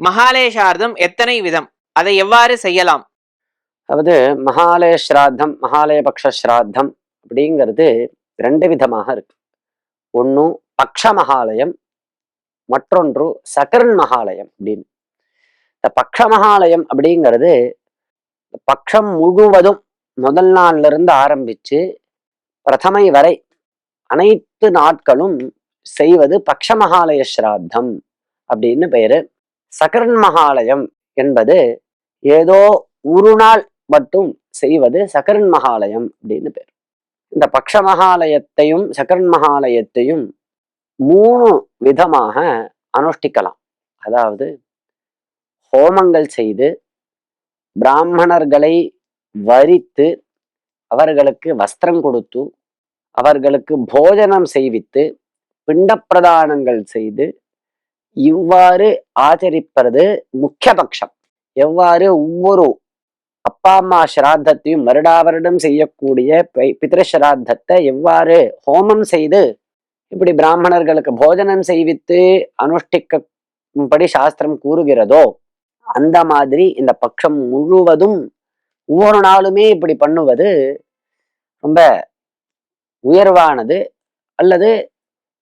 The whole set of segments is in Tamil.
மகாலேஷார்த்தம் எத்தனை விதம்? அதை எவ்வாறு செய்யலாம்? அதாவது மகாலய ஸ்ராத்தம் மகாலயபக்ஷ ஸ்ராத்தம் அப்படிங்கிறது ரெண்டு விதமாக இருக்கு. ஒன்று பக்ஷ மகாலயம் மற்றொன்று சகரன் மகாலயம் அப்படின்னு. இந்த பக்ஷ மகாலயம் அப்படிங்கிறது பக்ஷம் முழுவதும் முதல் நாள்ல இருந்து ஆரம்பிச்சு பிரதமை வரை அனைத்து நாட்களும் செய்வது பக்ஷ மகாலய ஸ்ராத்தம் அப்படின்னு பெயரு. சக்கரன் மகாலயம் என்பது ஏதோ ஒரு நாள் மட்டும் செய்வது சகரன் மகாலயம் அப்படின்னு பேர். இந்த பக்ஷ மகாலயத்தையும் சக்கரன் மகாலயத்தையும் மூணு விதமாக அனுஷ்டிக்கலாம். அதாவது ஹோமங்கள் செய்து பிராமணர்களை வரித்து அவர்களுக்கு வஸ்திரம் கொடுத்து அவர்களுக்கு போஜனம் செய்வித்து பிண்டப்பிரதானங்கள் செய்து இவ்வாறு ஆச்சரிப்பது முக்கியபட்சம் எவ்வாறு ஒவ்வொரு அப்பா அம்மா ஸ்ராத்தத்தையும் வருடா வருடம் செய்யக்கூடிய பை- ஸ்ராத்தத்தை எவ்வாறு ஹோமம் செய்து இப்படி பிராமணர்களுக்கு போஜனம் செய்வித்து அனுஷ்டிக்கும்படி சாஸ்திரம் கூறுகிறதோ அந்த மாதிரி இந்த பட்சம் முழுவதும் ஒவ்வொரு நாளுமே இப்படி பண்ணுவது ரொம்ப உயர்வானது அல்லது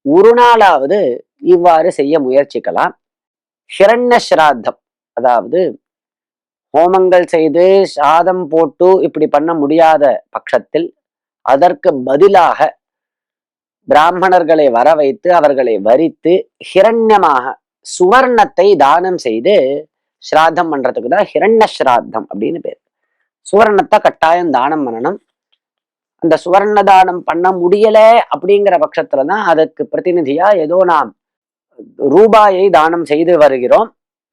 ஒரு நாளாவது இவ்வாறு செய்ய முயற்சிக்கலாம். ஹிரண்ய ஸ்ராத்தம் அதாவது ஹோமங்கள் செய்து சாதம் போட்டு இப்படி பண்ண முடியாத பட்சத்தில் அதற்கு பதிலாக பிராமணர்களை வர வைத்து அவர்களை வரித்து ஹிரண்யமாக சுவர்ணத்தை தானம் செய்து ஸ்ராத்தம் பண்றதுக்கு தான் ஹிரண்ய ஸ்ராத்தம் அப்படின்னு பேர். சுவர்ணத்தை கட்டாயம் தானம் பண்ணணும். அந்த சுவர்ண தானம் பண்ண முடியல அப்படிங்கிற பட்சத்துல தான் அதுக்கு பிரதிநிதியா ஏதோ நாம் ரூபாயை தானம் செய்து வருகிறோம்.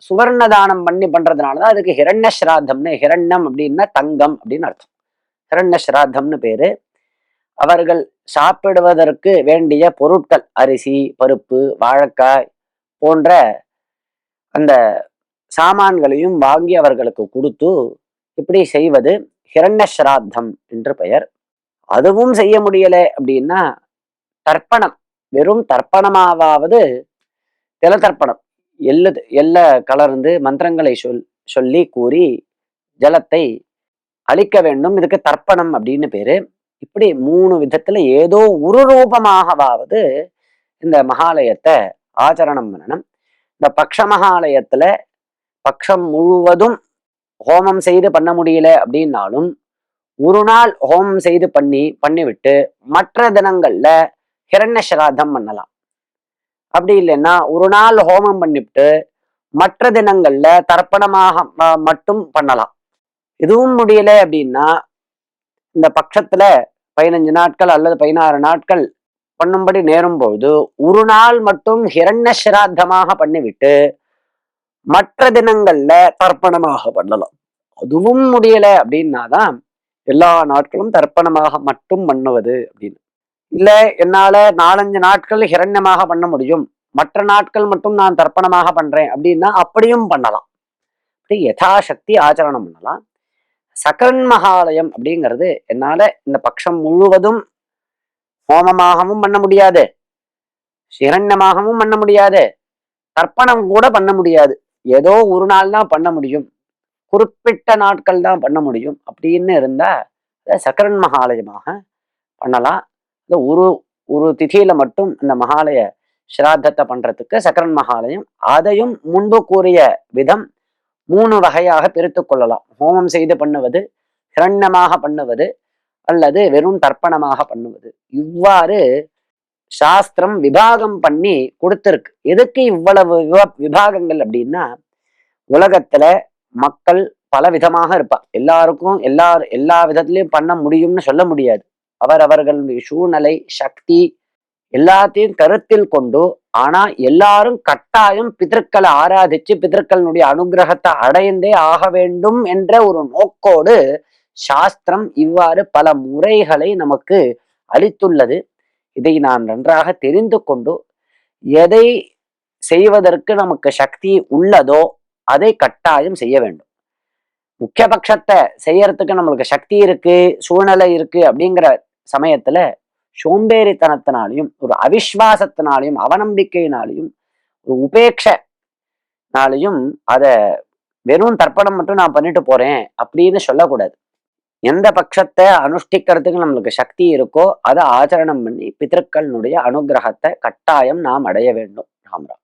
சுவர்ண தானம் பண்ணி பண்றதுனாலதான் அதுக்கு ஹிரண்ய ஸ்ராத்தம்னு ஹிரண்யம் அப்படின்னா தங்கம் அப்படின்னு அர்த்தம். ஹிரண்ய ஸ்ராத்தம்னு பேரு. அவர்கள் சாப்பிடுவதற்கு வேண்டிய பொருட்கள் அரிசி பருப்பு வாழைக்காய் போன்ற அந்த சாமான்களையும் வாங்கி அவர்களுக்கு கொடுத்து இப்படி செய்வது ஹிரண்ய ஸ்ராத்தம் என்று பெயர். அதுவும் செய்ய முடியலை அப்படின்னா தர்ப்பணம். வெறும் தர்ப்பணமாவது தலதர்ப்பணம். எள்ளு எல்ல கலர்ந்து மந்திரங்களை சொல் சொல்லி கூறி ஜலத்தை அழிக்க வேண்டும். இதுக்கு தர்ப்பணம் அப்படின்னு பேரு. இப்படி மூணு விதத்துல ஏதோ ஒரு ரூபமாகவாவது இந்த மகாலயத்தை ஆச்சரணம் பண்ணணும். இந்த பக்ஷ மகாலயத்துல பக்ஷம் முழுவதும் ஹோமம் செய்து பண்ண முடியல அப்படின்னாலும் ஒரு நாள் ஹோமம் செய்து பண்ணி பண்ணிவிட்டு மற்ற தினங்கள்ல ஹிரண்ய சிராதம் பண்ணலாம். அப்படி இல்லைன்னா ஒரு நாள் ஹோமம் பண்ணிவிட்டு மற்ற தினங்கள்ல தர்ப்பணமாக மட்டும் பண்ணலாம். இதுவும் முடியல அப்படின்னா இந்த பட்சத்துல பதினஞ்சு நாட்கள் அல்லது பதினாறு நாட்கள் பண்ணும்படி நேரும் பொழுது ஒரு நாள் மட்டும் ஹிரண்ய சிராத்தமாக பண்ணிவிட்டு மற்ற தினங்கள்ல தர்ப்பணமாக பண்ணலாம். அதுவும் முடியல அப்படின்னாதான் எல்லா நாட்களும் தர்ப்பணமாக மட்டும் பண்ணுவது அப்படின்னு. இல்ல என்னால நாலஞ்சு நாட்கள் ஹிரண்யமாக பண்ண முடியும். மற்ற நாட்கள் மட்டும் நான் தர்ப்பணமாக பண்றேன் அப்படின்னா அப்படியும் பண்ணலாம். அப்படி யதாசக்தி ஆச்சரணம் பண்ணலாம். சகரன் மகாலயம் அப்படிங்கிறது என்னால இந்த பட்சம் முழுவதும் ஹோமமாகவும் பண்ண முடியாது. ஹிரண்யமாகவும் பண்ண முடியாது. தர்ப்பணம் கூட பண்ண முடியாது. ஏதோ ஒரு நாள் தான் பண்ண முடியும். குறிப்பிட்ட நாட்கள் தான் பண்ண முடியும் அப்படின்னு இருந்தா சக்கரன் மகாலயமாக பண்ணலாம். இந்த ஒரு ஒரு திதியில மட்டும் இந்த மகாலய ஸ்ராத்தத்தை பண்றதுக்கு சக்கரன் மகாலயம் அதையும் முன்பு கூறிய விதம் மூணு வகையாக பிரித்து கொள்ளலாம். ஹோமம் செய்து பண்ணுவது ஹிரண்யமாக பண்ணுவது அல்லது வெறும் தர்ப்பணமாக பண்ணுவது. இவ்வாறு சாஸ்திரம் விபாகம் பண்ணி கொடுத்துருக்கு. எதுக்கு இவ்வளவு விபாகங்கள் அப்படின்னா உலகத்துல மக்கள் பல விதமாக இருப்பா எல்லாருக்கும் எல்லா எல்லா விதத்திலையும் பண்ண முடியும்னு சொல்ல முடியாது. அவரவர்களுடைய சூழ்நிலை சக்தி எல்லாத்தையும் கருத்தில் கொண்டு ஆனா எல்லாரும் கட்டாயம் பிதற்களை ஆராதிச்சு பிதற்களினுடைய அனுகிரகத்தை அடைந்தே ஆக வேண்டும் என்ற ஒரு நோக்கோடு சாஸ்திரம் இவ்வாறு பல முறைகளை நமக்கு அளித்துள்ளது. இதை நாம் நன்றாக தெரிந்து கொண்டு எதை செய்வதற்கு நமக்கு சக்தி உள்ளதோ அதை கட்டாயம் செய்ய வேண்டும். முக்கிய பட்சத்தை செய்யறதுக்கு நம்மளுக்கு சக்தி இருக்கு சூழ்நிலை இருக்கு அப்படிங்கிற சமயத்துல சோம்பேறித்தனத்தினாலையும் ஒரு அவிஸ்வாசத்தினாலையும் அவநம்பிக்கையினாலையும் ஒரு உபேட்ச அதை அத வெறும் தர்ப்பணம் மட்டும் நான் பண்ணிட்டு போறேன் அப்படின்னு சொல்லக்கூடாது. எந்த பட்சத்தை அனுஷ்டிக்கிறதுக்கு நம்மளுக்கு சக்தி இருக்கோ அதை ஆச்சரணம் பண்ணி பிதற்களினுடைய அனுகிரகத்தை கட்டாயம் நாம் அடைய வேண்டும். ராம்ராம்